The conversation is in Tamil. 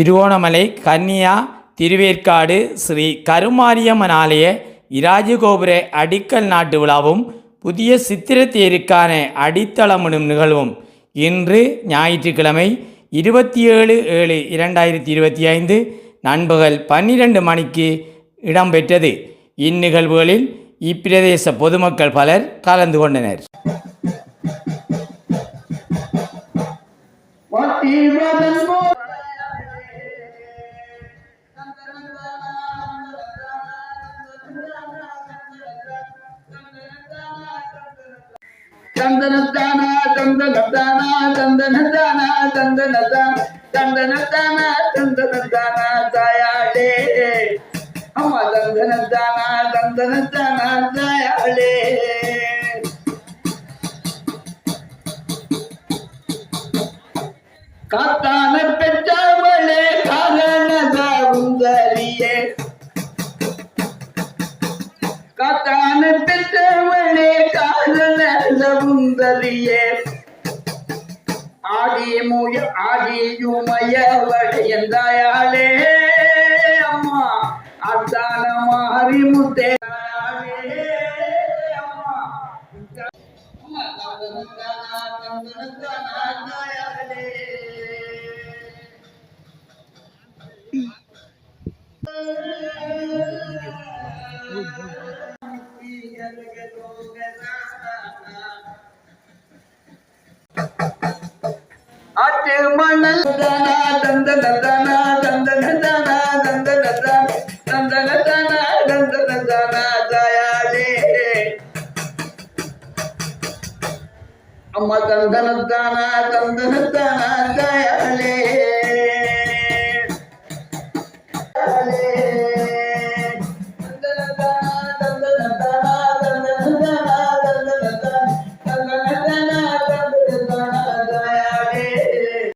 திருவோணமலை கன்னியா திருவேற்காடு ஸ்ரீ கருமாரியம்மன் ஆலய இராஜகோபுர அடிக்கல் நாட்டு விழாவும் புதிய சித்திரத்தேருக்கான அடித்தளமிடும் நிகழ்வும். இன்று ஞாயிற்றுக்கிழமை இருபத்தி ஏழு ஏழு இரண்டாயிரத்தி இருபத்தி ஐந்து நண்பகல் பன்னிரண்டு மணிக்கு இடம்பெற்றது. இந்நிகழ்வுகளில் இப்பிரதேச பொதுமக்கள் பலர் கலந்து கொண்டனர். மத்திவதன் போல் தந்தனத்தானா தந்தனத்தானா தந்தனத்தானா தந்தனத்தானா தந்தனத்தானா தந்தனத்தானா தாயாளே. அம்மா தந்தனத்தானா தந்தனத்தானா தாயாளே. காத்தான பெற்றவளே உந்தரியே ஆடி முய ஆடியுமையவளே அம்மா. அத்தான மாறிமுத்தே Thank you. மணல். தானா தந்தன தானா தந்தன தானா தந்தன தானா தந்தன தானா தந்தன தாயாளே. அம்மா தந்தனத்தானா தந்தனத்தானா தந்தன தாயாளே.